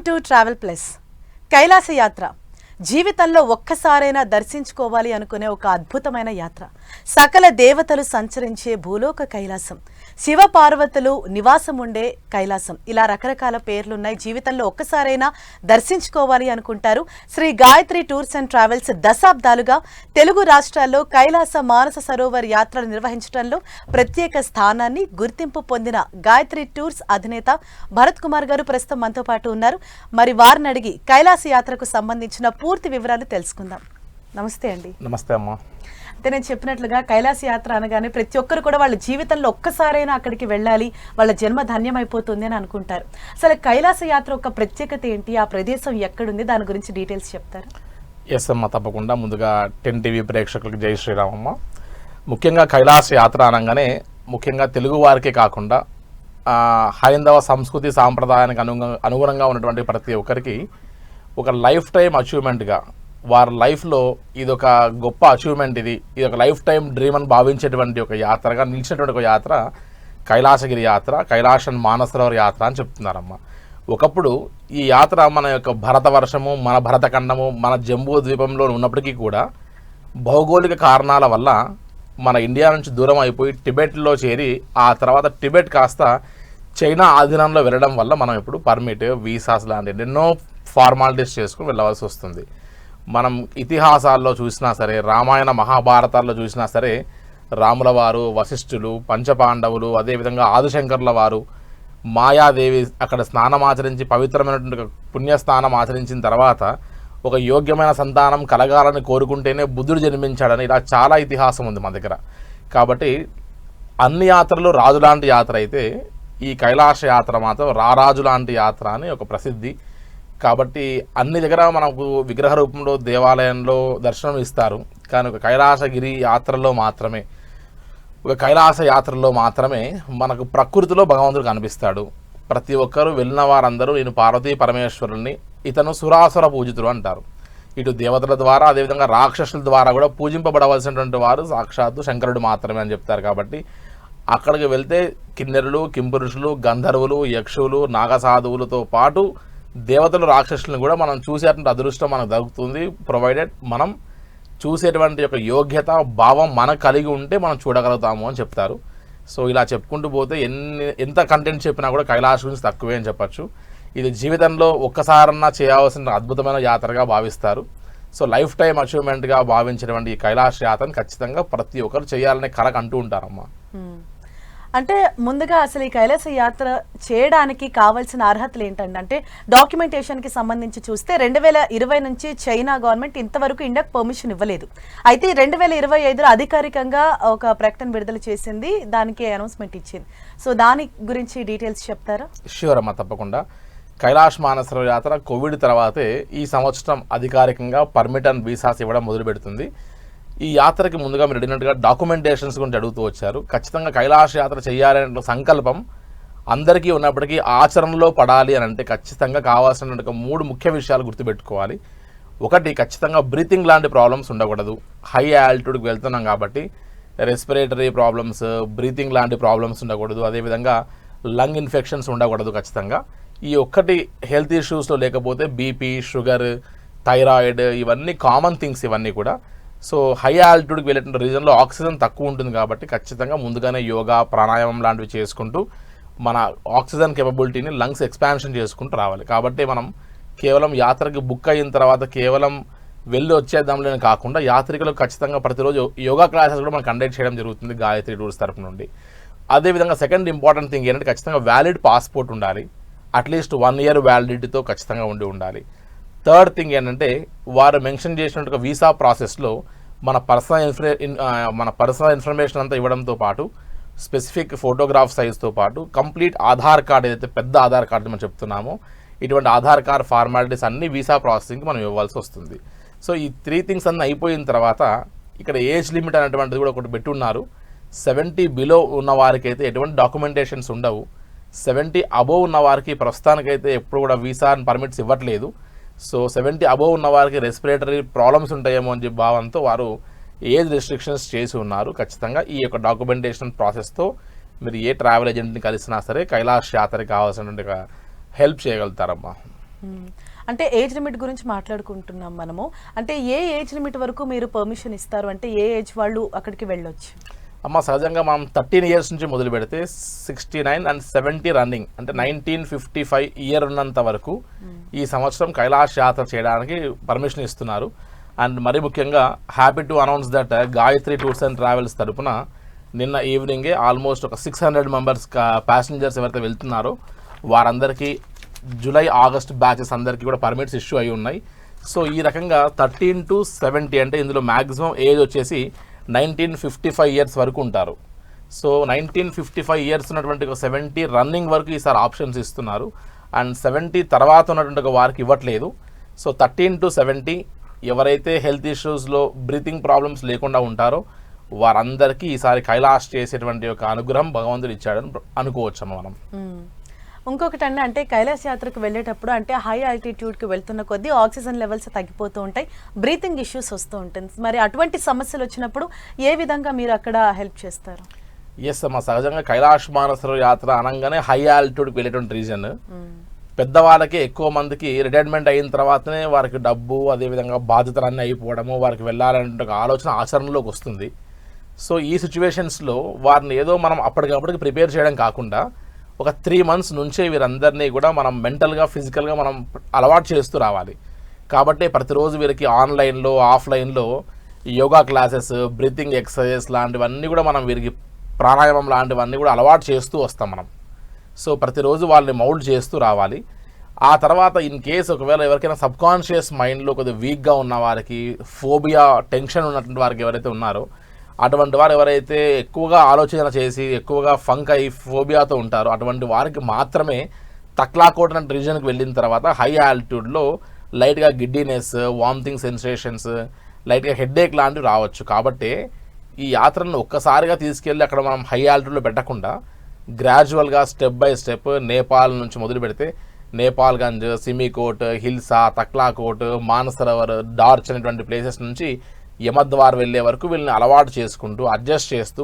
Welcome to travel plus Kailasa యాత్ర జీవితంలో ఒక్కసారైనా దర్శించుకోవాలి అనుకునే ఒక అద్భుతమైన యాత్ర. సకల దేవతలు సంచరించే భూలోక కైలాసం. శివ పార్వతులు నివాసం ఉండే కైలాసం. ఇలా రకరకాల పేర్లున్నాయి. జీవితంలో ఒక్కసారైనా దర్శించుకోవాలి అనుకుంటారు. Sri Gayatri tours and travels దశాబ్దాలుగా తెలుగు రాష్ట్రాల్లో కైలాస మానస సరోవర్ యాత్రలు నిర్వహించడంలో ప్రత్యేక స్థానాన్ని గుర్తింపు పొందిన గాయత్రి టూర్స్ అధినేత భరత్ కుమార్ గారు ప్రస్తుతం మనతో పాటు ఉన్నారు. మరి వారిని అడిగి కైలాస యాత్రకు సంబంధించిన పూర్తి వివరాలు తెలుసుకుందాం. నమస్తే అండి. నమస్తే అమ్మా. అయితే నేను చెప్పినట్లుగా కైలాస యాత్ర అనగానే ప్రతి ఒక్కరు కూడా వాళ్ళ జీవితంలో ఒక్కసారైనా అక్కడికి వెళ్ళాలి వాళ్ళ జన్మ ధన్యమైపోతుంది అని అనుకుంటారు. అసలు కైలాస యాత్ర యొక్క ప్రత్యేకత ఏంటి? ఆ ప్రదేశం ఎక్కడుంది? దాని గురించి డీటెయిల్స్ చెప్తారా? ఎస్ అమ్మ తప్పకుండా. ముందుగా టెన్ టీవీ ప్రేక్షకులకు జై శ్రీరామమ్మ ముఖ్యంగా కైలాస యాత్ర అనగానే ముఖ్యంగా తెలుగు వారికే కాకుండా హైందవ సంస్కృతి సాంప్రదాయానికి అనుగుణ అనుగుణంగా ఉన్నటువంటి ప్రతి ఒక్కరికి ఒక లైఫ్ టైం అచీవ్మెంట్గా వారి లైఫ్లో ఇది ఒక గొప్ప అచీవ్మెంట్ ఇది. ఇది ఒక లైఫ్ టైం డ్రీమ్ అని భావించేటువంటి ఒక యాత్రగా నిలిచినటువంటి ఒక యాత్ర కైలాసగిరి యాత్ర కైలాసన్ మానసరోవర్ యాత్ర అని చెప్తున్నారమ్మ. ఒకప్పుడు ఈ యాత్ర మన యొక్క భరతవర్షము మన భరతఖండము మన జంబూ ద్వీపంలో ఉన్నప్పటికీ కూడా భౌగోళిక కారణాల వల్ల మన ఇండియా నుంచి దూరం అయిపోయి టిబెట్లో చేరి ఆ తర్వాత టిబెట్ కాస్త చైనా ఆధీనంలో వెళ్ళడం వల్ల మనం ఇప్పుడు పర్మిట్ వీసాస్ లాంటి ఎన్నో ఫార్మాలిటీస్ చేసుకుని వెళ్ళవలసి వస్తుంది. మనం ఇతిహాసాల్లో చూసినా సరే రామాయణ మహాభారతాల్లో చూసినా సరే రాముల వారు వశిష్ఠులు పంచపాండవులు అదేవిధంగా ఆదిశంకర్ల వారు మాయాదేవి అక్కడ స్నానం ఆచరించి పవిత్రమైనటువంటి పుణ్యస్నానం ఆచరించిన తర్వాత ఒక యోగ్యమైన సంతానం కలగాలని కోరుకుంటేనే బుద్ధుడు జన్మించాడని ఇలా చాలా ఇతిహాసం ఉంది మన దగ్గర. కాబట్టి అన్ని యాత్రలు రాజు లాంటి యాత్ర అయితే ఈ కైలాస యాత్ర మాత్రం రారాజు లాంటి యాత్ర అని ఒక ప్రసిద్ధి. కాబట్టి అన్ని దగ్గర మనకు విగ్రహ రూపంలో దేవాలయంలో దర్శనం ఇస్తారు. కానీ ఒక కైలాసగిరి యాత్రలో మాత్రమే ఒక కైలాస యాత్రలో మాత్రమే మనకు ప్రకృతిలో భగవంతుడు కనిపిస్తాడు. ప్రతి ఒక్కరూ వెళ్ళిన వారందరూ నేను పార్వతీ పరమేశ్వరుల్ని ఇతను సురాసుర పూజితుడు అంటారు. ఇటు దేవతల ద్వారా అదేవిధంగా రాక్షసుల ద్వారా కూడా పూజింపబడవలసినటువంటి వారు సాక్షాత్తు శంకరుడు మాత్రమే అని చెప్తారు కాబట్టి అక్కడికి వెళ్తే కిన్నెరులు కింపురుషులు గంధర్వులు యక్షులు నాగసాధువులతో పాటు దేవతలు రాక్షసులను కూడా మనం చూసేటువంటి అదృష్టం మనకు దొరుకుతుంది ప్రొవైడెడ్ మనం చూసేటువంటి యొక్క యోగ్యత భావం మనకు కలిగి ఉంటే మనం చూడగలుగుతాము అని చెప్తారు. సో ఇలా చెప్పుకుంటూ పోతే ఎన్ని ఎంత కంటెంట్ చెప్పినా కూడా కైలాస గురించి తక్కువే అని చెప్పచ్చు. ఇది జీవితంలో ఒక్కసారన్నా చేయాల్సిన అద్భుతమైన యాత్రగా భావిస్తారు. సో లైఫ్ టైం అచీవ్మెంట్గా భావించినటువంటి ఈ కైలాస యాత్రను ఖచ్చితంగా ప్రతి ఒక్కరు చేయాలనే కలకంటూ అంటూ ఉంటారమ్మా. Hmm. అంటే ముందుగా అసలు ఈ కైలాస యాత్ర చేయడానికి కావాల్సిన అర్హతలు ఏంటండి? అంటే డాక్యుమెంటేషన్కి సంబంధించి చూస్తే రెండు వేల ఇరవై నుంచి చైనా గవర్నమెంట్ ఇంతవరకు ఇండియాకు పర్మిషన్ ఇవ్వలేదు. అయితే రెండు వేల ఇరవై ఐదులో అధికారికంగా ఒక ప్రకటన విడుదల చేసింది దానికి అనౌన్స్మెంట్ ఇచ్చింది. సో దాని గురించి డీటెయిల్స్ చెప్తారా? ష్యూర్ అమ్మా తప్పకుండా. కైలాష్ మానసర యాత్ర కోవిడ్ తర్వాతే ఈ సంవత్సరం అధికారికంగా పర్మిట్ అండ్ వీసాస్ ఇవ్వడం మొదలుపెడుతుంది. ఈ యాత్రకి ముందుగా మీరు అడిగినట్టుగా డాక్యుమెంటేషన్స్ గురించి అడుగుతూ వచ్చారు. ఖచ్చితంగా కైలాస యాత్ర చేయాలనే సంకల్పం అందరికీ ఉన్నప్పటికీ ఆచరణలో పడాలి అని అంటే ఖచ్చితంగా కావాల్సిన మూడు ముఖ్య విషయాలు గుర్తుపెట్టుకోవాలి. ఒకటి ఖచ్చితంగా బ్రీతింగ్ లాంటి ప్రాబ్లమ్స్ ఉండకూడదు. హై ఆల్టిట్యూడ్కి వెళ్తున్నాం కాబట్టి రెస్పిరేటరీ ప్రాబ్లమ్స్ బ్రీతింగ్ లాంటి ప్రాబ్లమ్స్ ఉండకూడదు. అదేవిధంగా లంగ్ ఇన్ఫెక్షన్స్ ఉండకూడదు ఖచ్చితంగా. ఈ ఒక్కటి హెల్త్ ఇష్యూస్లో లేకపోతే బీపీ షుగర్ థైరాయిడ్ ఇవన్నీ కామన్ థింగ్స్ ఇవన్నీ కూడా సో హై ఆల్టిట్యూడ్కి వెళ్ళేటువంటి రీజన్లో ఆక్సిజన్ తక్కువ ఉంటుంది కాబట్టి ఖచ్చితంగా ముందుగానే యోగా ప్రాణాయామం లాంటివి చేసుకుంటూ మన ఆక్సిజన్ కెపబిలిటీని లంగ్స్ ఎక్స్పాన్షన్ చేసుకుంటూ రావాలి. కాబట్టి మనం కేవలం యాత్రకి బుక్ అయిన తర్వాత కేవలం వెళ్ళి వచ్చేద్దాంలేని కాకుండా యాత్రికులకు ఖచ్చితంగా ప్రతిరోజు యోగా క్లాసెస్ కూడా మనం కండక్ట్ చేయడం జరుగుతుంది గాయత్రి టూర్స్ తరపు నుండి. అదేవిధంగా సెకండ్ ఇంపార్టెంట్ థింగ్ ఏంటంటే ఖచ్చితంగా వ్యాలిడ్ పాస్పోర్ట్ ఉండాలి. అట్లీస్ట్ వన్ ఇయర్ వ్యాలిడిటీతో ఖచ్చితంగా ఉండి ఉండాలి. థర్డ్ థింగ్ ఏంటంటే వారు మెన్షన్ చేసినట్టుగా వీసా ప్రాసెస్లో మన పర్సనల్ ఇన్ఫర్మే మన పర్సనల్ ఇన్ఫర్మేషన్ అంతా ఇవ్వడంతో పాటు స్పెసిఫిక్ ఫోటోగ్రాఫ్ సైజ్తో పాటు కంప్లీట్ ఆధార్ కార్డ్ ఏదైతే పెద్ద ఆధార్ కార్డు మనం చెప్తున్నామో ఇటువంటి ఆధార్ కార్డ్ ఫార్మాలిటీస్ అన్ని వీసా ప్రాసెసింగ్కి మనం ఇవ్వాల్సి వస్తుంది. సో ఈ త్రీ థింగ్స్ అన్నీ అయిపోయిన తర్వాత ఇక్కడ ఏజ్ లిమిట్ అనేటువంటిది కూడా ఒకటి పెట్టున్నారు. సెవెంటీ బిలో ఉన్న వారికి అయితే ఎటువంటి డాక్యుమెంటేషన్స్ ఉండవు. సెవెంటీ అబోవ్ ఉన్న వారికి ప్రస్తుతానికైతే ఎప్పుడు కూడా వీసా పర్మిట్స్ ఇవ్వట్లేదు. సో సెవెంటీ అబోవ్ ఉన్న వారికి రెస్పిరేటరీ ప్రాబ్లమ్స్ ఉంటాయేమో అని చెప్పి భావంతో వారు ఏజ్ రెస్ట్రిక్షన్స్ చేసి ఉన్నారు. ఖచ్చితంగా ఈ యొక్క డాక్యుమెంటేషన్ ప్రాసెస్తో మీరు ఏ ట్రావెల్ ఏజెంట్ని కలిసినా సరే కైలాష్ యాత్రకి కావాల్సినటువంటి హెల్ప్ చేయగలుగుతారమ్మా. అంటే ఏజ్ లిమిట్ గురించి మాట్లాడుకుంటున్నాం మనము. అంటే ఏ ఏజ్ లిమిట్ వరకు మీరు పర్మిషన్ ఇస్తారు? అంటే ఏ ఏజ్ వాళ్ళు అక్కడికి వెళ్ళొచ్చు? అమ్మ సహజంగా మనం థర్టీన్ ఇయర్స్ నుంచి మొదలు పెడితే sixty nine and seventy running అంటే నైన్టీన్ ఫిఫ్టీ ఫైవ్ ఇయర్ ఉన్నంత వరకు ఈ సంవత్సరం కైలాష్ యాత్ర చేయడానికి పర్మిషన్ ఇస్తున్నారు. అండ్ మరీ ముఖ్యంగా happy to announce that Gayatri tours and travels తరపున నిన్న ఈవినింగే ఆల్మోస్ట్ ఒక సిక్స్ హండ్రెడ్ మెంబర్స్ ప్యాసింజర్స్ ఎవరైతే వెళ్తున్నారో వారందరికీ జూలై ఆగస్ట్ బ్యాచెస్ అందరికీ కూడా పర్మిట్స్ ఇష్యూ అయి ఉన్నాయి. సో ఈ రకంగా థర్టీన్ టు సెవెంటీ అంటే ఇందులో మ్యాక్సిమం ఏజ్ వచ్చేసి నైన్టీన్ ఫిఫ్టీ ఫైవ్ ఇయర్స్ వరకు ఉంటారు. So nineteen fifty five years ఉన్నటువంటి ఒక సెవెంటీ రన్నింగ్ వరకు ఈసారి ఆప్షన్స్ ఇస్తున్నారు. అండ్ సెవెంటీ తర్వాత ఉన్నటువంటి ఒక వారికి ఇవ్వట్లేదు. సో థర్టీన్ టు సెవెంటీ ఎవరైతే హెల్త్ ఇష్యూస్లో బ్రీతింగ్ ప్రాబ్లమ్స్ లేకుండా ఉంటారో వారందరికీ ఈసారి కైలాష్ చేసేటువంటి ఒక అనుగ్రహం భగవంతుడు ఇచ్చాడని అనుకోవచ్చు మనం. ఇంకొకటి అండి అంటే కైలాస యాత్రకు వెళ్ళేటప్పుడు అంటే హై ఆల్టిట్యూడ్కి వెళ్తున్న కొద్దీ ఆక్సిజన్ లెవెల్స్ తగ్గిపోతూ ఉంటాయి బ్రీతింగ్ ఇష్యూస్ వస్తూ ఉంటుంది. మరి అటువంటి సమస్యలు వచ్చినప్పుడు ఏ విధంగా మీరు అక్కడ హెల్ప్ చేస్తారు? ఎస్ అమ్మ సహజంగా కైలాష్ మానసర యాత్ర అనగానే హై ఆల్టిట్యూడ్కి వెళ్ళేటువంటి రీజన్ మ్మ్. పెద్దవాళ్ళకి ఎక్కువ మందికి రిటైర్మెంట్ అయిన తర్వాతనే వారికి డబ్బు అదేవిధంగా బాధ్యతలన్నీ అయిపోవడము వారికి వెళ్ళాలనే ఆలోచన ఆచరణలోకి వస్తుంది. సో ఈ సిచ్యువేషన్స్లో వారిని ఏదో మనం అప్పటికప్పటికి ప్రిపేర్ చేయడం కాకుండా ఒక త్రీ మంత్స్ నుంచే వీరందరినీ కూడా మనం మెంటల్గా ఫిజికల్గా మనం అలవాటు చేస్తూ రావాలి. కాబట్టి ప్రతిరోజు వీరికి ఆన్లైన్లో ఆఫ్లైన్లో యోగా క్లాసెస్ బ్రీతింగ్ ఎక్సర్సైజెస్ లాంటివన్నీ కూడా మనం వీరికి ప్రాణాయామం లాంటివన్నీ కూడా అలవాటు చేస్తూ వస్తాం మనం. సో ప్రతిరోజు వాళ్ళని మౌల్డ్ చేస్తూ రావాలి. ఆ తర్వాత ఇన్ కేస్ ఒకవేళ ఎవరికైనా సబ్కాన్షియస్ మైండ్లో కొద్దిగా వీక్గా ఉన్న వారికి ఫోబియా టెన్షన్ ఉన్నటువంటి వారికి ఎవరైతే ఉన్నారో అటువంటి వారు ఎవరైతే ఎక్కువగా ఆలోచన చేసి ఎక్కువగా ఫంక్ అయి ఫోబియాతో ఉంటారో అటువంటి వారికి మాత్రమే తక్లాకోట్ అనే రీజన్కి వెళ్ళిన తర్వాత హై ఆల్టిట్యూడ్లో లైట్గా గిడ్డీనెస్ వామిటింగ్ సెన్సేషన్స్ లైట్గా హెడ్ఏక్ లాంటివి రావచ్చు. కాబట్టి ఈ యాత్రను ఒక్కసారిగా తీసుకెళ్ళి అక్కడ మనం హై ఆల్టిట్యూడ్లో పెట్టకుండా గ్రాడ్యువల్గా స్టెప్ బై స్టెప్ నేపాల్ నుంచి మొదలు పెడితే నేపాల్గంజ్ సిమికోట్ హిల్సా తక్లాకోట్ మానసరోవర్ డార్చ్ అనేటువంటి ప్లేసెస్ నుంచి యమద్వార్ వెళ్ళే వరకు వీళ్ళని అలవాటు చేసుకుంటూ అడ్జస్ట్ చేస్తూ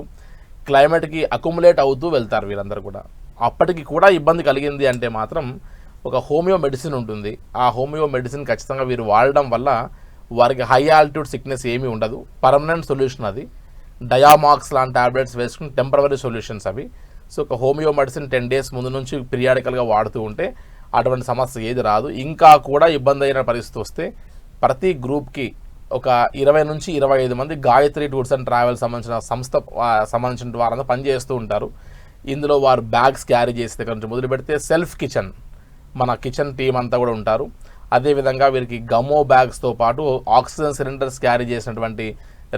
క్లైమేట్కి అకుములేట్ అవుతూ వెళ్తారు వీళ్ళందరూ కూడా. అప్పటికి కూడా ఇబ్బంది కలిగింది అంటే మాత్రం ఒక హోమియో మెడిసిన్ ఉంటుంది. ఆ హోమియో మెడిసిన్ ఖచ్చితంగా వీరు వాడడం వల్ల వారికి హై ఆల్టిట్యూడ్ సిక్నెస్ ఏమీ ఉండదు. పర్మనెంట్ సొల్యూషన్ అది. డయామాక్స్ లాంటి టాబ్లెట్స్ వేసుకుని టెంపరవరీ సొల్యూషన్స్ అవి. సో ఒక హోమియో మెడిసిన్ టెన్ డేస్ ముందు నుంచి పిరియాడికల్గా వాడుతూ ఉంటే అటువంటి సమస్య ఏది రాదు. ఇంకా కూడా ఇబ్బంది అయిన పరిస్థితి వస్తే ప్రతి గ్రూప్కి ఒక ఇరవై నుంచి ఇరవై ఐదు మంది గాయత్రి టూర్స్ అండ్ ట్రావెల్ సంబంధించిన సంస్థ సంబంధించిన వారంతా పనిచేస్తూ ఉంటారు. ఇందులో వారు బ్యాగ్స్ క్యారీ చేసే దగ్గర నుంచి మొదలు పెడితే సెల్ఫ్ కిచెన్ మన కిచెన్ టీం అంతా కూడా ఉంటారు. అదేవిధంగా వీరికి గమో బ్యాగ్స్తో పాటు ఆక్సిజన్ సిలిండర్స్ క్యారీ చేసినటువంటి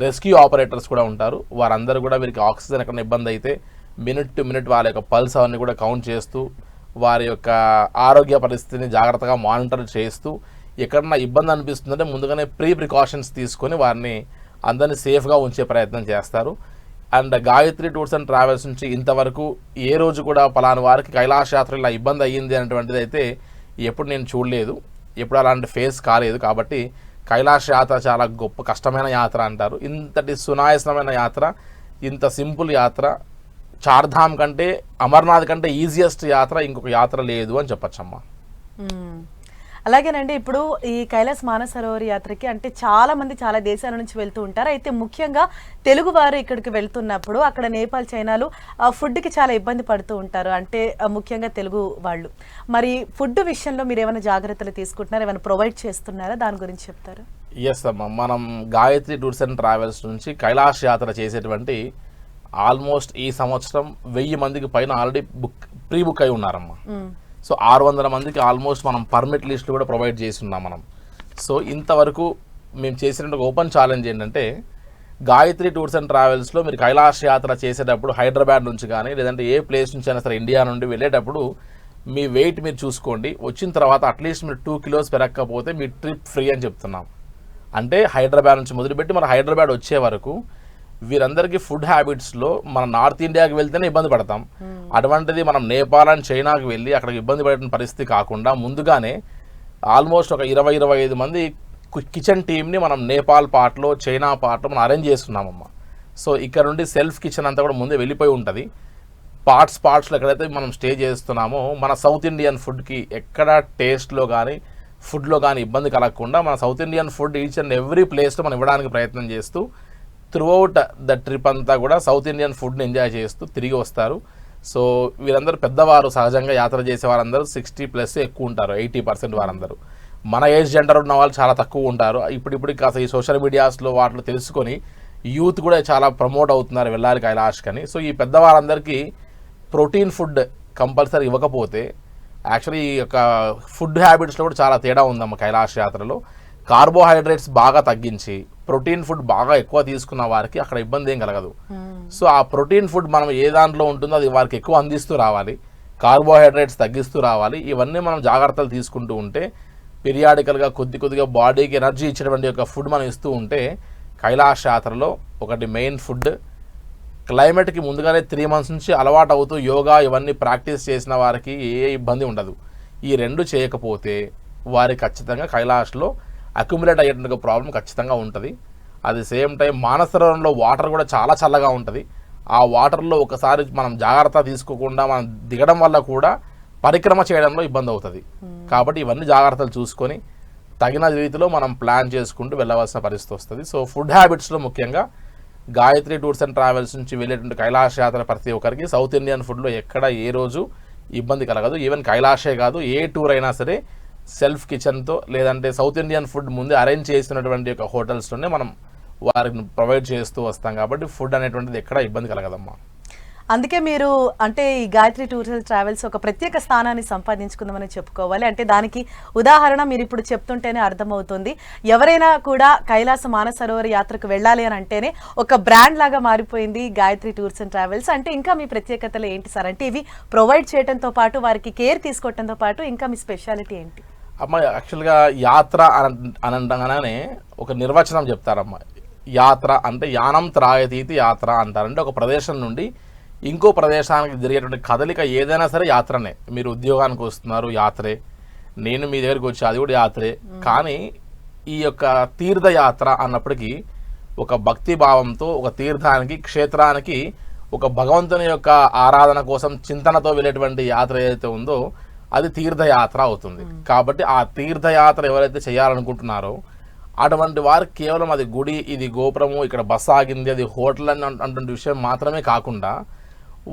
రెస్క్యూ ఆపరేటర్స్ కూడా ఉంటారు. వారందరూ కూడా వీరికి ఆక్సిజన్ ఎక్కడ ఇబ్బంది అయితే మినిట్ టు మినిట్ వాళ్ళ యొక్క పల్స్ అవన్నీ కూడా కౌంట్ చేస్తూ వారి యొక్క ఆరోగ్య పరిస్థితిని జాగ్రత్తగా మానిటర్ చేస్తూ ఎక్కడన్నా ఇబ్బంది అనిపిస్తుందంటే ముందుగానే ప్రీ ప్రికాషన్స్ తీసుకొని వారిని అందరినీ సేఫ్గా ఉంచే ప్రయత్నం చేస్తారు. And Gayatri tours and travels నుంచి ఇంతవరకు ఏ రోజు కూడా పలానా వారికి కైలాస యాత్ర ఇలా ఇబ్బంది అయ్యింది అనేటువంటిది అయితే ఎప్పుడు నేను చూడలేదు. ఎప్పుడు అలాంటి ఫేస్ కాలేదు కాబట్టి కైలాస యాత్ర చాలా గొప్ప కష్టమైన యాత్ర అంటారు. ఇంతటి సునాయసమైన యాత్ర ఇంత సింపుల్ యాత్ర చార్ధామ్ కంటే అమర్నాథ్ కంటే ఈజియెస్ట్ యాత్ర ఇంకొక యాత్ర లేదు అని చెప్పచ్చమ్మా. అలాగేనండి ఇప్పుడు ఈ కైలాస్ మానసరోవర్ యాత్రకి అంటే చాలా మంది చాలా దేశాల నుంచి వెళ్తూ ఉంటారు. అయితే ముఖ్యంగా తెలుగు వారు ఇక్కడికి వెళ్తున్నప్పుడు అక్కడ నేపాల్ చైనాలు ఫుడ్కి చాలా ఇబ్బంది పడుతూ ఉంటారు. అంటే ముఖ్యంగా తెలుగు వాళ్ళు. మరి ఫుడ్ విషయంలో మీరు ఏమైనా జాగ్రత్తలు తీసుకుంటున్నారా? ఏమైనా ప్రొవైడ్ చేస్తున్నారా? దాని గురించి చెప్తారా? ఎస్ అమ్మా. మనం గాయత్రి టూర్స్ అండ్ ట్రావెల్స్ నుంచి కైలాష్ యాత్ర చేసేటువంటి ఆల్మోస్ట్ ఈ సంవత్సరం వెయ్యి మందికి పైన ఆల్రెడీ బుక్ ప్రీ బుక్ అయి ఉన్నారమ్మా. మ్మ్. సో ఆరు వందల మందికి ఆల్మోస్ట్ మనం పర్మిట్ లిస్టులు కూడా ప్రొవైడ్ చేస్తున్నాం మనం. సో ఇంతవరకు మేము చేసిన ఓపెన్ ఛాలెంజ్ ఏంటంటే గాయత్రి టూర్స్ అండ్ ట్రావెల్స్లో మీరు కైలాస యాత్ర చేసేటప్పుడు హైదరాబాద్ నుంచి కానీ లేదంటే ఏ ప్లేస్ నుంచి అయినా సరే ఇండియా నుండి వెళ్ళేటప్పుడు మీ వెయిట్ మీరు చూసుకోండి. వచ్చిన తర్వాత అట్లీస్ట్ మీరు టూ కిలోస్ పెరగకపోతే మీ ట్రిప్ ఫ్రీ అని చెప్తున్నాం. అంటే హైదరాబాద్ నుంచి మొదలుపెట్టి మనం హైదరాబాద్ వచ్చే వరకు వీరందరికీ ఫుడ్ హ్యాబిట్స్లో మనం నార్త్ ఇండియాకి వెళ్తేనే ఇబ్బంది పడతాం. అటువంటిది మనం నేపాల్ అండ్ చైనాకి వెళ్ళి అక్కడికి ఇబ్బంది పడిన పరిస్థితి కాకుండా ముందుగానే ఆల్మోస్ట్ ఒక ఇరవై ఇరవై ఐదు మంది కిచెన్ టీమ్ని మనం నేపాల్ పార్ట్లో చైనా పార్ట్లో మనం అరేంజ్ చేస్తున్నామమ్మ. సో ఇక్కడ నుండి సెల్ఫ్ కిచెన్ అంతా కూడా ముందే వెళ్ళిపోయి ఉంటుంది. పార్ట్స్ పార్ట్స్లో ఎక్కడైతే మనం స్టే చేస్తున్నామో మన సౌత్ ఇండియన్ ఫుడ్కి ఎక్కడ టేస్ట్లో కానీ ఫుడ్లో కానీ ఇబ్బంది కలగకుండా మన south Indian food each and every ప్లేస్లో మనం ఇవ్వడానికి ప్రయత్నం చేస్తూ త్రూఅవుట్ ద ట్రిప్ అంతా కూడా సౌత్ ఇండియన్ ఫుడ్ని ఎంజాయ్ చేస్తూ తిరిగి వస్తారు. సో వీరందరూ పెద్దవారు సహజంగా యాత్ర చేసే వారందరూ సిక్స్టీ ప్లస్ ఎక్కువ ఉంటారు ఎయిటీ పర్సెంట్ వారందరూ. మన ఏజ్ జెండర్ ఉన్న వాళ్ళు చాలా తక్కువ ఉంటారు. ఇప్పుడు కాస్త ఈ సోషల్ మీడియాస్లో వాటిలో తెలుసుకొని యూత్ కూడా చాలా ప్రమోట్ అవుతున్నారు వెళ్ళాలి కైలాష్కని సో ఈ పెద్దవారందరికీ ప్రోటీన్ ఫుడ్ కంపల్సరీ ఇవ్వకపోతే యాక్చువల్లీ ఈ యొక్క ఫుడ్ హ్యాబిట్స్లో కూడా చాలా తేడా ఉందమ్మ కైలాష్ యాత్రలో. కార్బోహైడ్రేట్స్ బాగా తగ్గించి ప్రోటీన్ ఫుడ్ బాగా ఎక్కువ తీసుకున్న వారికి అక్కడ ఇబ్బంది ఏం కలగదు. సో ఆ ప్రోటీన్ ఫుడ్ మనం ఏ దాంట్లో ఉంటుందో అది వారికి ఎక్కువ అందిస్తూ రావాలి. కార్బోహైడ్రేట్స్ తగ్గిస్తూ రావాలి. ఇవన్నీ మనం జాగ్రత్తలు తీసుకుంటూ ఉంటే పీరియాడికల్గా కొద్ది కొద్దిగా బాడీకి ఎనర్జీ ఇచ్చేటువంటి ఒక ఫుడ్ మనం ఇస్తూ ఉంటే కైలాష్ యాత్రలో ఒకటి మెయిన్ ఫుడ్ క్లైమేట్కి ముందుగానే త్రీ మంత్స్ నుంచి అలవాటు అవుతూ యోగా ఇవన్నీ ప్రాక్టీస్ చేసిన వారికి ఏ ఇబ్బంది ఉండదు. ఈ రెండు చేయకపోతే వారి ఖచ్చితంగా కైలాష్లో అక్యుములేట్ అయ్యేటువంటి ప్రాబ్లం ఖచ్చితంగా ఉంటుంది. అది సేమ్ టైం మానసరోవరంలో వాటర్ కూడా చాలా చల్లగా ఉంటుంది. ఆ వాటర్లో ఒకసారి మనం జాగ్రత్త తీసుకోకుండా మనం దిగడం వల్ల కూడా పరిక్రమ చేయడంలో ఇబ్బంది అవుతుంది. కాబట్టి ఇవన్నీ జాగ్రత్తలు చూసుకొని తగిన రీతిలో మనం ప్లాన్ చేసుకుంటూ వెళ్ళవలసిన పరిస్థితి వస్తుంది. సో ఫుడ్ హ్యాబిట్స్లో ముఖ్యంగా గాయత్రి టూర్స్ అండ్ ట్రావెల్స్ నుంచి వెళ్ళేటువంటి కైలాష యాత్ర ప్రతి ఒక్కరికి సౌత్ ఇండియన్ ఫుడ్లో ఎక్కడ ఏ రోజు ఇబ్బంది కలగదు. ఈవెన్ కైలాషే కాదు ఏ టూర్ అయినా సరే సెల్ఫ్ కిచెన్తో లేదంటే సౌత్ ఇండియన్ ఫుడ్ ముందే అరేంజ్ చేసినటువంటి ఒక హోటల్స్లోనే మనం వారిని ప్రొవైడ్ చేస్తూ వస్తాం కాబట్టి ఫుడ్ అనేటువంటిది ఎక్కడ ఇబ్బంది కలగదమ్మా. అందుకే మీరు అంటే ఈ గాయత్రి టూర్స్ అండ్ ట్రావెల్స్ ఒక ప్రత్యేక స్థానాన్ని సంపాదించుకుందామని చెప్పుకోవాలి. అంటే దానికి ఉదాహరణ మీరు ఇప్పుడు చెప్తుంటేనే అర్థమవుతుంది. ఎవరైనా కూడా కైలాస మానసరోవర్ యాత్రకు వెళ్ళాలి అని అంటేనే ఒక బ్రాండ్ లాగా మారిపోయింది గాయత్రి టూర్స్ అండ్ ట్రావెల్స్. అంటే ఇంకా మీ ప్రత్యేకతలు ఏంటి సార్? అంటే ఇవి ప్రొవైడ్ చేయడంతో పాటు వారికి కేర్ తీసుకోవడంతో పాటు ఇంకా మీ స్పెషాలిటీ ఏంటి? అమ్మ యాక్చువల్గా యాత్ర అని అని అనగానే ఒక నిర్వచనం చెప్తారమ్మ. యాత్ర అంటే యానం త్రాయతీతి యాత్ర అంటారు అంటే ఒక ప్రదేశం నుండి ఇంకో ప్రదేశానికి జరిగేటువంటి కదలిక ఏదైనా సరే యాత్రనే. మీరు ఉద్యోగానికి వస్తున్నారు యాత్రే. నేను మీ దగ్గరికి వచ్చి అది కూడా యాత్రే. కానీ ఈ యొక్క తీర్థయాత్ర అన్నప్పటికీ ఒక భక్తి భావంతో ఒక తీర్థానికి క్షేత్రానికి ఒక భగవంతుని యొక్క ఆరాధన కోసం చింతనతో వెళ్ళేటువంటి యాత్ర ఏదైతే ఉందో అది తీర్థయాత్ర అవుతుంది. కాబట్టి ఆ తీర్థయాత్ర ఎవరైతే చేయాలనుకుంటున్నారో అటువంటి వారికి కేవలం అది గుడి ఇది గోపురము ఇక్కడ బస్సు ఆగింది అది హోటల్ అని అటువంటి విషయం మాత్రమే కాకుండా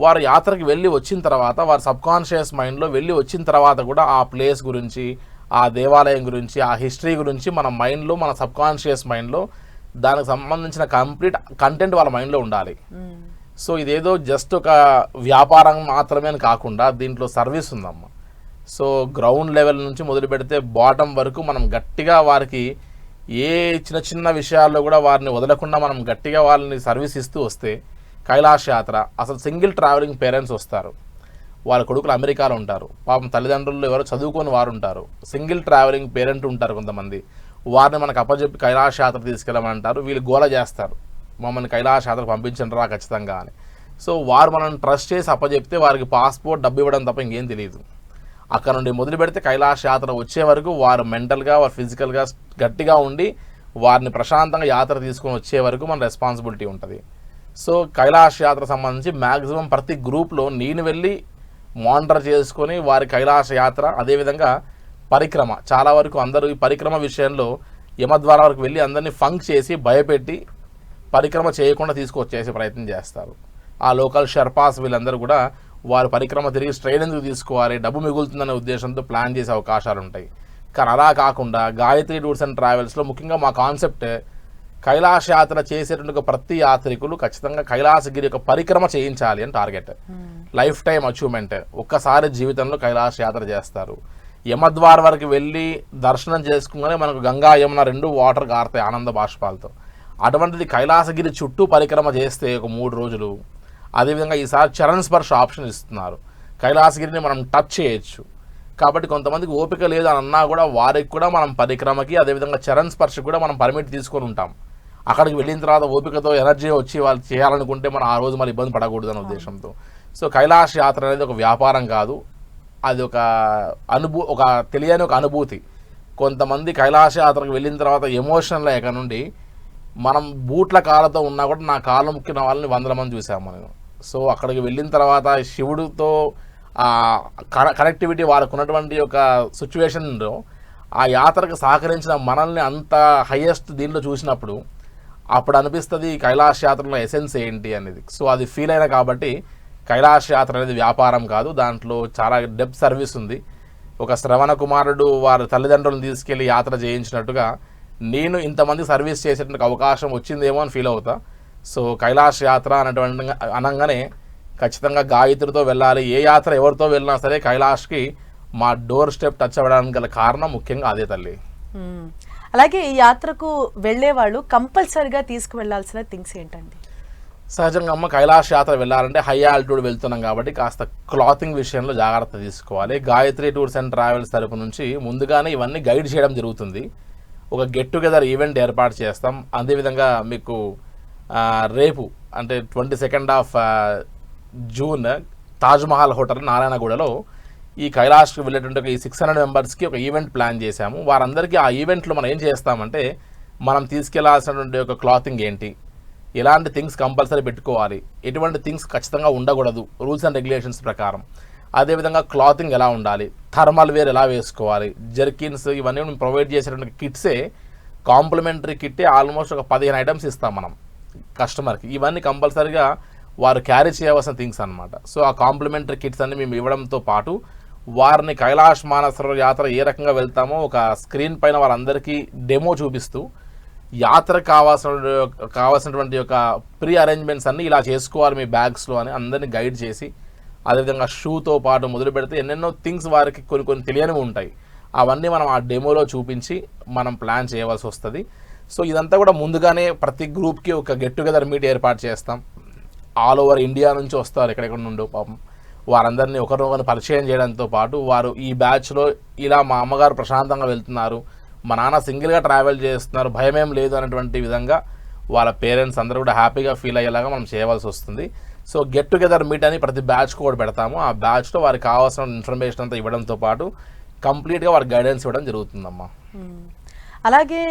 వారు యాత్రకి వెళ్ళి వచ్చిన తర్వాత వారి సబ్కాన్షియస్ మైండ్లో వెళ్ళి వచ్చిన తర్వాత కూడా ఆ ప్లేస్ గురించి ఆ దేవాలయం గురించి ఆ హిస్టరీ గురించి మన మైండ్లో మన సబ్కాన్షియస్ మైండ్లో దానికి సంబంధించిన కంప్లీట్ కంటెంట్ వాళ్ళ మైండ్లో ఉండాలి. సో ఇదేదో జస్ట్ ఒక వ్యాపారం మాత్రమే అని కాకుండా దీంట్లో సర్వీస్ ఉందమ్మా. సో గ్రౌండ్ లెవెల్ నుంచి మొదలు పెడితే బాటం వరకు మనం గట్టిగా వారికి ఏ చిన్న చిన్న విషయాల్లో కూడా వారిని వదలకుండా మనం గట్టిగా వాళ్ళని సర్వీస్ ఇస్తూ వస్తే కైలాష్ యాత్ర అసలు సింగిల్ ట్రావెలింగ్ పేరెంట్స్ వస్తారు. వాళ్ళ కొడుకులు అమెరికాలో ఉంటారు. పాపం తల్లిదండ్రులు ఎవరో చదువుకొని వారు ఉంటారు. సింగిల్ ట్రావెలింగ్ పేరెంట్ ఉంటారు కొంతమంది. వారిని మనకు అప్పచెప్పి కైలాష యాత్ర తీసుకెళ్ళమంటారు. వీళ్ళు గోల చేస్తారు. మమ్మల్ని కైలాష యాత్ర పంపించండి రా ఖచ్చితంగా అని. సో వారు మనల్ని ట్రస్ట్ చేసి అప్పచెప్తే వారికి పాస్పోర్ట్ డబ్బు ఇవ్వడం తప్ప ఇంకేం తెలియదు. అక్కడ నుండి మొదలు పెడితే కైలాష్ యాత్ర వచ్చే వరకు వారు మెంటల్గా వారు ఫిజికల్గా గట్టిగా ఉండి వారిని ప్రశాంతంగా యాత్ర తీసుకొని వచ్చే వరకు మన రెస్పాన్సిబిలిటీ ఉంటుంది. సో కైలాస యాత్ర సంబంధించి మ్యాక్సిమం ప్రతి గ్రూప్లో నేను వెళ్ళి మానిటర్ చేసుకొని వారి కైలాస యాత్ర అదేవిధంగా పరిక్రమ. చాలా వరకు అందరూ ఈ పరిక్రమ విషయంలో యమద్వార వరకు వెళ్ళి అందరినీ ఫంక్ చేసి భయపెట్టి పరిక్రమ చేయకుండా తీసుకొచ్చేసే ప్రయత్నం చేస్తారు. ఆ లోకల్ షర్పాస్ వీళ్ళందరూ కూడా వారి పరిక్రమ తిరిగి స్ట్రైన్ ఎందుకు తీసుకోవాలి? డబ్బు మిగులుతుందనే ఉద్దేశంతో ప్లాన్ చేసే అవకాశాలు ఉంటాయి. కానీ అలా కాకుండా గాయత్రి టూర్స్ అండ్ ట్రావెల్స్లో ముఖ్యంగా మా కాన్సెప్ట్ కైలాస యాత్ర చేసేటువంటి ప్రతి యాత్రికులు ఖచ్చితంగా కైలాసగిరి యొక్క పరిక్రమ చేయించాలి అని టార్గెట్ లైఫ్ టైం అచీవ్మెంట్ ఒక్కసారి జీవితంలో కైలాస యాత్ర చేస్తారు. యమద్వార్ వరకు వెళ్ళి దర్శనం చేసుకుని మనకు గంగా యమున రెండు వాటర్ కారుతాయి ఆనంద బాష్పాలతో. అటువంటిది కైలాసగిరి చుట్టూ పరిక్రమ చేస్తే ఒక మూడు రోజులు అదేవిధంగా ఈసారి చరణ్ స్పర్శ ఆప్షన్ ఇస్తున్నారు. కైలాసగిరిని మనం టచ్ చేయొచ్చు. కాబట్టి కొంతమందికి ఓపిక లేదు అని అన్నా కూడా వారికి కూడా మనం పరిక్రమకి అదేవిధంగా చరణ్ స్పర్శ కూడా మనం పర్మిట్ తీసుకొని ఉంటాం. అక్కడికి వెళ్ళిన తర్వాత ఓపికతో ఎనర్జీ వచ్చి వాళ్ళు చేయాలనుకుంటే మనం ఆ రోజు మరి ఇబ్బంది పడకూడదు అనే ఉద్దేశంతో. సో కైలాస యాత్ర అనేది ఒక వ్యాపారం కాదు. అది ఒక అనుభూ ఒక తెలియని ఒక అనుభూతి. కొంతమంది కైలాస యాత్రకు వెళ్ళిన తర్వాత ఎమోషనల్ లేక నుండి మనం బూట్ల కాళ్ళతో ఉన్నా కూడా నా కాళ్ళు ముక్కిన వాళ్ళని వందల మంది చూసాము మనం. సో అక్కడికి వెళ్ళిన తర్వాత శివుడితో కనెక్టివిటీ వాళ్ళకు ఉన్నటువంటి ఒక సిచ్యువేషన్లో ఆ యాత్రకు సహకరించిన మనల్ని అంత హయ్యెస్ట్ దీనిలో చూసినప్పుడు అప్పుడు అనిపిస్తుంది కైలాస యాత్రలో ఎసెన్స్ ఏంటి అనేది. సో అది ఫీల్ అయినా కాబట్టి కైలాస యాత్ర అనేది వ్యాపారం కాదు. దాంట్లో చాలా డెప్త్ సర్వీస్ ఉంది. ఒక శ్రవణ కుమారుడు వారి తల్లిదండ్రులను తీసుకెళ్ళి యాత్ర చేయించినట్టుగా నేను ఇంతమంది సర్వీస్ చేసేటువంటి అవకాశం వచ్చిందేమో అని ఫీల్ అవుతా. సో కైలాస యాత్ర అనేటువంటి అనగానే ఖచ్చితంగా గాయత్రితో వెళ్ళాలి. ఏ యాత్ర ఎవరితో వెళ్ళినా సరే కైలాష్కి మా డోర్ స్టెప్ టచ్ అవ్వడానికి గల కారణం ముఖ్యంగా అదే తల్లి. అలాగే ఈ యాత్రకు వెళ్ళే వాళ్ళు కంపల్సరిగా తీసుకువెళ్ళాల్సిన థింగ్స్ ఏంటండి? సహజంగా అమ్మ కైలాస యాత్ర వెళ్ళాలంటే హై ఆల్టిట్యూడ్ వెళ్తున్నాం కాబట్టి కాస్త క్లాతింగ్ విషయంలో జాగ్రత్త తీసుకోవాలి. గాయత్రి టూర్స్ అండ్ ట్రావెల్స్ తరపు నుంచి ముందుగానే ఇవన్నీ గైడ్ చేయడం జరుగుతుంది. ఒక గెట్ టుగెదర్ ఈవెంట్ ఏర్పాటు చేస్తాం. అదేవిధంగా మీకు రేపు అంటే twenty second of June Taj Mahal hotel నారాయణగూడలో ఈ కైలాష్కి వెళ్ళేటువంటి ఈ సిక్స్ హండ్రెడ్ మెంబర్స్కి ఒక ఈవెంట్ ప్లాన్ చేశాము. వారందరికీ ఆ ఈవెంట్లో మనం ఏం చేస్తామంటే మనం తీసుకెళ్ళాల్సినటువంటి ఒక క్లాతింగ్ ఏంటి? ఎలాంటి థింగ్స్ కంపల్సరీ పెట్టుకోవాలి? ఎటువంటి థింగ్స్ ఖచ్చితంగా ఉండకూడదు. రూల్స్ అండ్ రెగ్యులేషన్స్ ప్రకారం. అదేవిధంగా క్లాతింగ్ ఎలా ఉండాలి? థర్మల్ వేర్ ఎలా వేసుకోవాలి? జర్కిన్స్ ఇవన్నీ మేము ప్రొవైడ్ చేసేటువంటి కిట్సే కాంప్లిమెంటరీ కిట్టే ఆల్మోస్ట్ ఒక పదిహేను ఐటమ్స్ ఇస్తాం మనం. కస్టమర్కి. ఇవన్నీ కంపల్సరీగా వారు క్యారీ చేయవలసిన థింగ్స్ అన్నమాట. సో ఆ కాంప్లిమెంటరీ కిట్స్ అన్ని మేము ఇవ్వడంతో పాటు వారిని కైలాష్ మానసరోవర్ యాత్ర ఏ రకంగా వెళ్తామో ఒక స్క్రీన్ పైన వారందరికీ డెమో చూపిస్తూ యాత్ర కావాల్సిన కావాల్సినటువంటి యొక్క ప్రీ అరేంజ్మెంట్స్ అన్నీ ఇలా చేసుకోవాలి మీ బ్యాగ్స్లో అని అందరినీ గైడ్ చేసి అదేవిధంగా షూతో పాటు మొదలు పెడితే ఎన్నెన్నో థింగ్స్ వారికి కొన్ని కొన్ని తెలియనివి ఉంటాయి. అవన్నీ మనం ఆ డెమోలో చూపించి మనం ప్లాన్ చేయవలసి వస్తుంది. సో ఇదంతా కూడా ముందుగానే ప్రతి గ్రూప్కి ఒక గెట్ టుగెదర్ మీట్ ఏర్పాటు చేస్తాం. ఆల్ ఓవర్ ఇండియా నుంచి వస్తారు ఎక్కడెక్కడ నుండో పాపం. వారందరినీ ఒకరినొకరు పరిచయం చేయడంతో పాటు వారు ఈ బ్యాచ్లో ఇలా మా అమ్మగారు ప్రశాంతంగా వెళ్తున్నారు. మా నాన్న సింగిల్గా ట్రావెల్ చేస్తున్నారు. భయమేం లేదు అనేటువంటి విధంగా వాళ్ళ పేరెంట్స్ అందరూ కూడా హ్యాపీగా ఫీల్ అయ్యేలాగా మనం చేయవలసి వస్తుంది. సో గెట్ టుగెదర్ మీట్ అని ప్రతి బ్యాచ్కి కూడా పెడతాము. ఆ బ్యాచ్లో వారికి కావాల్సిన ఇన్ఫర్మేషన్ అంతా ఇవ్వడంతో పాటు కంప్లీట్గా వారికి గైడెన్స్ ఇవ్వడం జరుగుతుందమ్మా. అలాగే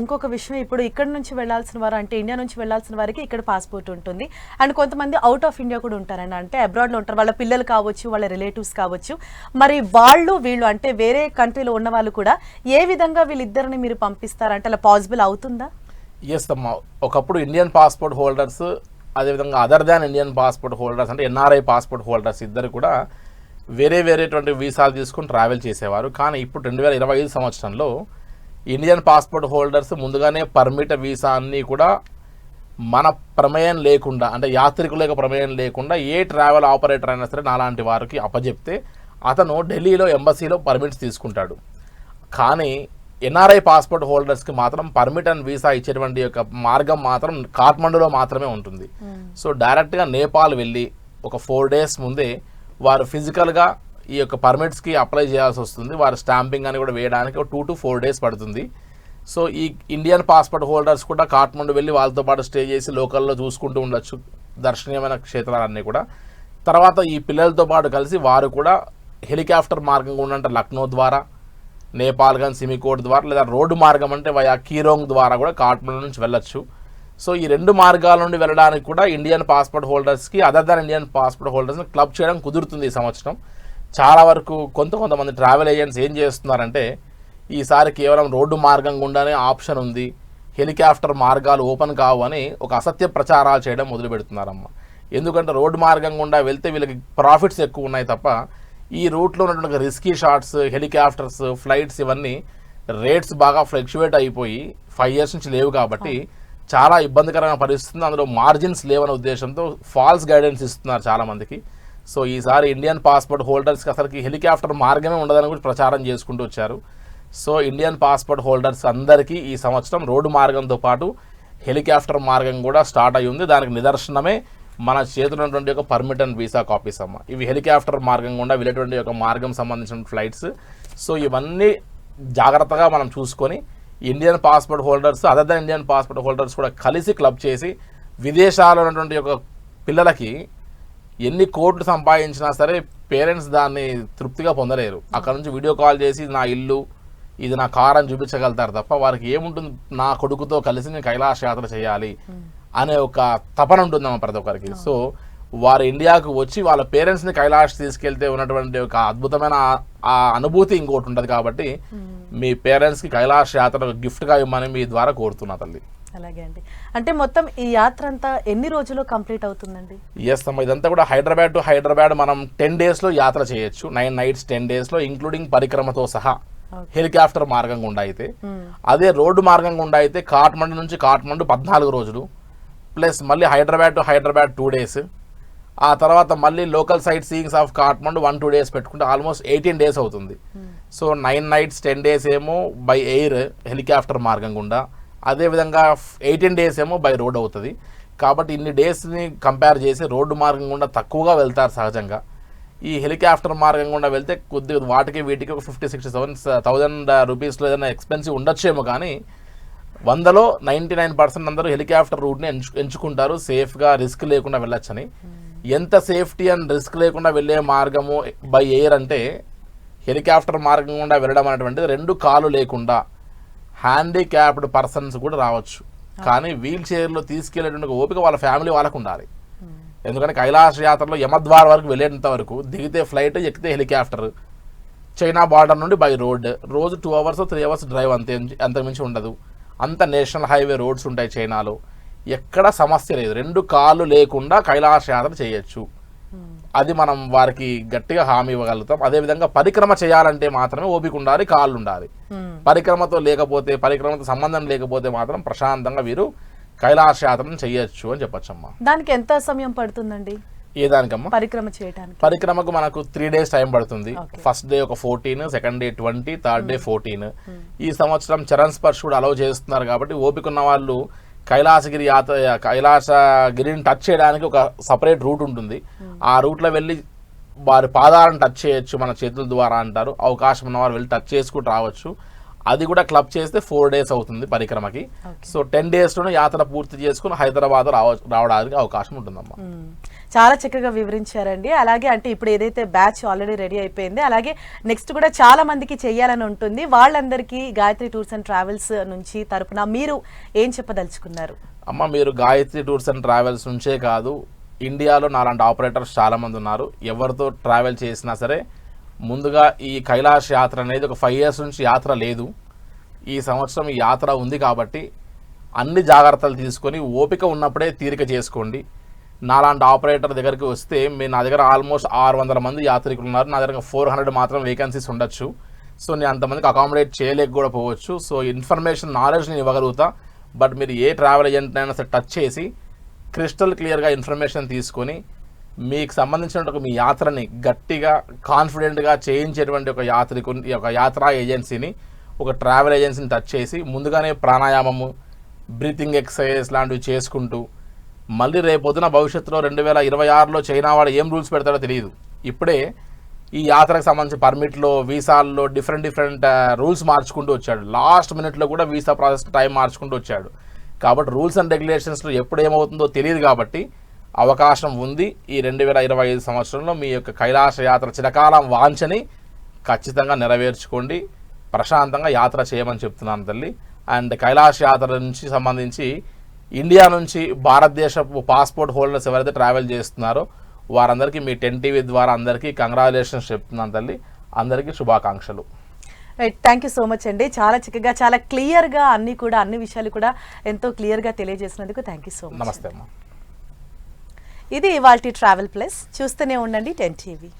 ఇంకొక విషయం ఇప్పుడు ఇక్కడ నుంచి వెళ్ళాల్సిన వారు అంటే ఇండియా నుంచి వెళ్ళాల్సిన వారికి ఇక్కడ పాస్పోర్ట్ ఉంటుంది. అండ్ కొంతమంది అవుట్ ఆఫ్ ఇండియా కూడా ఉంటారండి. అంటే అబ్రాడ్లో ఉంటారు. వాళ్ళ పిల్లలు కావచ్చు వాళ్ళ రిలేటివ్స్ కావచ్చు. మరి వాళ్ళు వీళ్ళు అంటే వేరే కంట్రీలో ఉన్న వాళ్ళు కూడా ఏ విధంగా వీళ్ళిద్దరిని మీరు పంపిస్తారంటే అలా పాసిబుల్ అవుతుందా? ఎస్ అమ్మా. ఒకప్పుడు ఇండియన్ పాస్పోర్ట్ హోల్డర్స్ అదేవిధంగా other than Indian passport holders అంటే ఎన్ఆర్ఐ పాస్పోర్ట్ హోల్డర్స్ ఇద్దరు కూడా వేరే వేరేటువంటి వీసాలు తీసుకుని ట్రావెల్ చేసేవారు. కానీ ఇప్పుడు రెండు వేల ఇరవై ఐదు సంవత్సరంలో ఇండియన్ పాస్పోర్ట్ హోల్డర్స్ ముందుగానే పర్మిట్ వీసా అన్నీ కూడా మన ప్రమేయం లేకుండా అంటే యాత్రికుల యొక్క ప్రమేయం లేకుండా ఏ ట్రావెల్ ఆపరేటర్ అయినా సరే నాలాంటి వారికి అప్పజెప్తే అతను ఢిల్లీలో ఎంబసీలో పర్మిట్స్ తీసుకుంటాడు. కానీ ఎన్ఆర్ఐ పాస్పోర్ట్ హోల్డర్స్కి మాత్రం పర్మిట్ అండ్ వీసా ఇచ్చేటువంటి యొక్క మార్గం మాత్రం కాఠ్మండూలో మాత్రమే ఉంటుంది. సో డైరెక్ట్గా నేపాల్ వెళ్ళి ఒక ఫోర్ డేస్ ముందే వారు ఫిజికల్గా ఈ యొక్క పర్మిట్స్కి అప్లై చేయాల్సి వస్తుంది. వారు స్టాంపింగ్ అని కూడా వేయడానికి ఒక టూ టు ఫోర్ డేస్ పడుతుంది. సో ఈ ఇండియన్ పాస్పోర్ట్ హోల్డర్స్ కూడా కాఠ్మండు వెళ్ళి వాళ్ళతో పాటు స్టే చేసి లోకల్లో చూసుకుంటూ ఉండొచ్చు. దర్శనీయమైన క్షేత్రాలన్నీ కూడా. తర్వాత ఈ పిల్లలతో పాటు కలిసి వారు కూడా హెలికాప్టర్ మార్గం కూడా అంటే లక్నో ద్వారా నేపాల్ కానీ సిమికోట్ ద్వారా లేదా రోడ్డు మార్గం అంటే వయా కీరోంగ్ ద్వారా కూడా కాఠ్మండు నుంచి వెళ్ళొచ్చు. సో ఈ రెండు మార్గాల నుండి వెళ్ళడానికి కూడా ఇండియన్ పాస్పోర్ట్ హోల్డర్స్కి అదర్ దాన్ ఇండియన్ పాస్పోర్ట్ హోల్డర్స్ని క్లబ్ చేయడం కుదురుతుంది ఈ సంవత్సరం. చాలా వరకు కొంత కొంతమంది ట్రావెల్ ఏజెంట్స్ ఏం చేస్తున్నారంటే ఈసారి కేవలం రోడ్డు మార్గం గుండానే ఆప్షన్ ఉంది హెలికాప్టర్ మార్గాలు ఓపెన్ కావు అని ఒక అసత్య ప్రచారాలు చేయడం మొదలు పెడుతున్నారమ్మ. ఎందుకంటే రోడ్డు మార్గం గుండా వెళ్తే వీళ్ళకి ప్రాఫిట్స్ ఎక్కువ ఉన్నాయి తప్ప ఈ రూట్లో ఉన్నటువంటి రిస్కీ షాట్స్ హెలికాప్టర్స్ ఫ్లైట్స్ ఇవన్నీ రేట్స్ బాగా ఫ్లక్చువేట్ అయిపోయి ఫైవ్ ఇయర్స్ నుంచి లేవు కాబట్టి చాలా ఇబ్బందికరమైన పరిస్థితుంది అందులో మార్జిన్స్ లేవనే ఉద్దేశంతో ఫాల్స్ గైడెన్స్ ఇస్తున్నారు చాలామందికి. సో ఈసారి ఇండియన్ పాస్పోర్ట్ హోల్డర్స్కి అసలుకి హెలికాప్టర్ మార్గమే ఉండదని కూడా ప్రచారం చేసుకుంటూ వచ్చారు. సో ఇండియన్ పాస్పోర్ట్ హోల్డర్స్ అందరికీ ఈ సంవత్సరం రోడ్డు మార్గంతో పాటు హెలికాప్టర్ మార్గం కూడా స్టార్ట్ అయి ఉంది. దానికి నిదర్శనమే మన చేతిలో ఉన్నటువంటి ఒక పర్మిట్ అండ్ వీసా కాపీస్ అమ్మ. ఇవి హెలికాప్టర్ మార్గం గుండా వెళ్ళేటువంటి ఒక మార్గం సంబంధించిన ఫ్లైట్స్ సో ఇవన్నీ జాగ్రత్తగా మనం చూసుకొని Indian passport holders other than Indian passport holders కూడా కలిసి క్లబ్ చేసి విదేశాల్లో ఉన్నటువంటి ఒక పిల్లలకి ఎన్ని కోట్లు సంపాదించినా సరే పేరెంట్స్ దాన్ని తృప్తిగా పొందలేరు. అక్కడ నుంచి వీడియో కాల్ చేసి నా ఇల్లు ఇది నా కార్ అని చూపించగలుగుతారు తప్ప వారికి ఏముంటుంది? నా కొడుకుతో కలిసి నేను కైలాస యాత్ర చేయాలి అనే ఒక తపన ఉంటుందమ్మా ప్రతి ఒక్కరికి. సో వారు ఇండియాకు వచ్చి వాళ్ళ పేరెంట్స్ని కైలాష్ తీసుకెళ్తే ఉన్నటువంటి ఒక అద్భుతమైన ఆ- ఆ అనుభూతి ఇంకోటి ఉంటుంది కాబట్టి మీ పేరెంట్స్కి కైలాష్ యాత్ర గిఫ్ట్గా ఇవ్వమని మీ ద్వారా కోరుతున్నా తల్లి. అలాగే అండి. అంటే మొత్తం ఈ యాత్ర అంతా ఎన్ని రోజుల్లో కంప్లీట్ అవుతుందండి? ఎస్ అమ్మ ఇదంతా కూడా హైదరాబాద్ టు హైదరాబాద్ మనం టెన్ డేస్లో యాత్ర చేయొచ్చు. నైన్ నైట్స్ టెన్ డేస్లో ఇంక్లూడింగ్ పరిక్రమతో సహా. హెలికాప్టర్ మార్గం గుండా అయితే మ్మ్. అదే రోడ్డు మార్గం గుండా అయితే కాట్మండు నుంచి కాట్మండు పద్నాలుగు రోజులు. ప్లస్ మళ్ళీ Hyderabad to Hyderabad two days ఆ తర్వాత మళ్ళీ local sight seeings of Kathmandu one two days పెట్టుకుంటే ఆల్మోస్ట్ ఎయిటీన్ డేస్ అవుతుంది. So nine nights ten days ఏమో బై ఎయిర్ హెలికాప్టర్ మార్గం గుండా. అదేవిధంగా ఎయిటీన్ డేస్ ఏమో బై రోడ్ అవుతుంది. కాబట్టి ఇన్ని డేస్ని కంపేర్ చేసి రోడ్డు మార్గం గుండా తక్కువగా వెళ్తారు సహజంగా. ఈ హెలికాప్టర్ మార్గం గుండా వెళ్తే కొద్దిగా వాటికి వీటికి ఒక ఫిఫ్టీ సిక్స్టీ సెవెన్ థౌజండ్ రూపీస్లో ఏదైనా ఎక్స్పెన్సివ్ ఉండొచ్చేమో కానీ వందలో నైంటీ నైన్ పర్సెంట్ అందరూ హెలికాప్టర్ రూట్ని ఎంచు ఎంచుకుంటారు. సేఫ్గా రిస్క్ లేకుండా వెళ్ళొచ్చని. ఎంత సేఫ్టీ అండ్ రిస్క్ లేకుండా వెళ్ళే మార్గము బై ఎయిర్ అంటే హెలికాప్టర్ మార్గం గుండా వెళ్ళడం అనేటువంటిది రెండు కాలు లేకుండా హ్యాండిక్యాప్డ్ పర్సన్స్ కూడా రావచ్చు. కానీ వీల్ చైర్లో తీసుకెళ్ళేటువంటి ఓపిక వాళ్ళ ఫ్యామిలీ వాళ్ళకు ఉండాలి. ఎందుకంటే కైలాస యాత్రలో యమద్వార్ వరకు వెళ్ళేంత వరకు దిగితే ఫ్లైట్ ఎక్కితే హెలికాప్టర్. చైనా బార్డర్ నుండి బై రోడ్. రోజు two hours three hours drive అంతే అంతకుమించి ఉండదు. అంత నేషనల్ హైవే రోడ్స్ ఉంటాయి చైనాలో. ఎక్కడ సమస్య లేదు. రెండు కాళ్ళు లేకుండా కైలాస యాత్ర చేయొచ్చు. అది మనం వారికి గట్టిగా హామీ ఇవ్వగలుగుతాం. అదేవిధంగా పరిక్రమ చేయాలంటే మాత్రమే ఓపిక ఉండాలి కాళ్ళు ఉండాలి. పరిక్రమతో లేకపోతే పరిక్రమతో సంబంధం లేకపోతే మాత్రం ప్రశాంతంగా వీరు కైలాస యాత్రను చేయొచ్చు అని చెప్పొచ్చమ్మా. దానికి ఎంత సమయం పడుతుందండి? ఏ దానికమ్మా? పరిక్రమ చేయడానికి పరిక్రమకు మనకు త్రీ డేస్ టైం పడుతుంది. ఫస్ట్ డే ఒక fourteen second day twenty third day fourteen ఈ సంవత్సరం చరణ్ స్పర్శ్ కూడా అలౌ చేస్తున్నారు కాబట్టి ఓపిక ఉన్న వాళ్ళు కైలాసగిరి యాత్ర కైలాసగిరిని టచ్ చేయడానికి ఒక సపరేట్ రూట్ ఉంటుంది. ఆ రూట్లో వెళ్ళి వారి పాదాలను టచ్ చేయొచ్చు మన చేతుల ద్వారా అంటారు. అవకాశం ఉన్నవారు వెళ్ళి టచ్ చేసుకుంటూ రావచ్చు. అది కూడా క్లబ్ చేస్తే ఫోర్ డేస్ అవుతుంది పరిక్రమకి. సో టెన్ డేస్లోనే యాత్ర పూర్తి చేసుకుని హైదరాబాద్ రావ రావడానికి అవకాశం ఉంటుందమ్మా. మ్మ్. చాలా చక్కగా వివరించారండి. అలాగే అంటే ఇప్పుడు ఏదైతే బ్యాచ్ ఆల్రెడీ రెడీ అయిపోయింది అలాగే నెక్స్ట్ కూడా చాలా మందికి చేయాలని ఉంటుంది. వాళ్ళందరికీ గాయత్రి టూర్స్ అండ్ ట్రావెల్స్ నుంచి తరపున మీరు ఏం చెప్పదలుచుకున్నారు? అమ్మ మీరు గాయత్రి టూర్స్ అండ్ ట్రావెల్స్ నుంచే కాదు ఇండియాలో నాలాంటి ఆపరేటర్స్ చాలామంది ఉన్నారు. ఎవరితో ట్రావెల్ చేసినా సరే ముందుగా ఈ కైలాష్ యాత్ర అనేది ఒక ఫైవ్ ఇయర్స్ నుంచి యాత్ర లేదు. ఈ సంవత్సరం యాత్ర ఉంది కాబట్టి అన్ని జాగ్రత్తలు తీసుకొని ఓపిక ఉన్నప్పుడే తీరిక చేసుకోండి. నాలాంటి ఆపరేటర్ దగ్గరికి వస్తే మీ నా దగ్గర ఆల్మోస్ట్ ఆరు వందల మంది యాత్రికులు ఉన్నారు. నా దగ్గర ఫోర్ హండ్రెడ్ మాత్రం వేకెన్సీస్ ఉండొచ్చు. సో నేను అంతమందికి అకామిడేట్ చేయలేక కూడా పోవచ్చు. సో ఇన్ఫర్మేషన్ నాలెడ్జ్ నేను ఇవ్వగలుగుతా. బట్ మీరు ఏ ట్రావెల్ ఏజెంట్ అయినా సరే టచ్ చేసి క్రిస్టల్ క్లియర్గా ఇన్ఫర్మేషన్ తీసుకొని మీకు సంబంధించిన మీ యాత్రని గట్టిగా కాన్ఫిడెంట్గా చేయించేటువంటి ఒక యాత్రికు ఒక యాత్రా ఏజెన్సీని ఒక ట్రావెల్ ఏజెన్సీని టచ్ చేసి ముందుగానే ప్రాణాయామము బ్రీతింగ్ ఎక్సర్సైజ్ లాంటివి చేసుకుంటూ మళ్ళీ రేపొద్దున భవిష్యత్తులో రెండు వేల ఇరవై ఆరులో చైనా వాడు ఏం రూల్స్ పెడతాడో తెలియదు. ఇప్పుడే ఈ యాత్రకు సంబంధించి పర్మిట్లో వీసాల్లో డిఫరెంట్ డిఫరెంట్ రూల్స్ మార్చుకుంటూ వచ్చాడు. లాస్ట్ మినిట్లో కూడా వీసా ప్రాసెస్ టైం మార్చుకుంటూ వచ్చాడు. కాబట్టి రూల్స్ అండ్ రెగ్యులేషన్స్లో ఎప్పుడు ఏమవుతుందో తెలియదు కాబట్టి అవకాశం ఉంది. ఈ రెండు వేల ఇరవై ఐదు సంవత్సరంలో మీ యొక్క కైలాస యాత్ర చిరకాలం వాంఛని ఖచ్చితంగా నెరవేర్చుకోండి. ప్రశాంతంగా యాత్ర చేయమని చెప్తున్నాను తల్లి. అండ్ కైలాస యాత్ర నుంచి సంబంధించి ఇండియా నుంచి భారతదేశపు పాస్పోర్ట్ హోల్డర్స్ ఎవరైతే ట్రావెల్ చేస్తున్నారో వారందరికీ మీ టెన్ టీవీ ద్వారా అందరికీ కంగ్రాచులేషన్స్ చెప్తున్నాను తల్లి. అందరికీ శుభాకాంక్షలు. Right thank you so much అండి. చాలా చక్కగా చాలా క్లియర్గా అన్ని కూడా అన్ని విషయాలు కూడా ఎంతో క్లియర్గా తెలియజేసినందుకు థ్యాంక్ యూ సో మచ్ నమస్తే అమ్మా. ఇది ఇవాల్టి ట్రావెల్ ప్లస్ చూస్తూనే ఉండండి టెన్ టీవీ.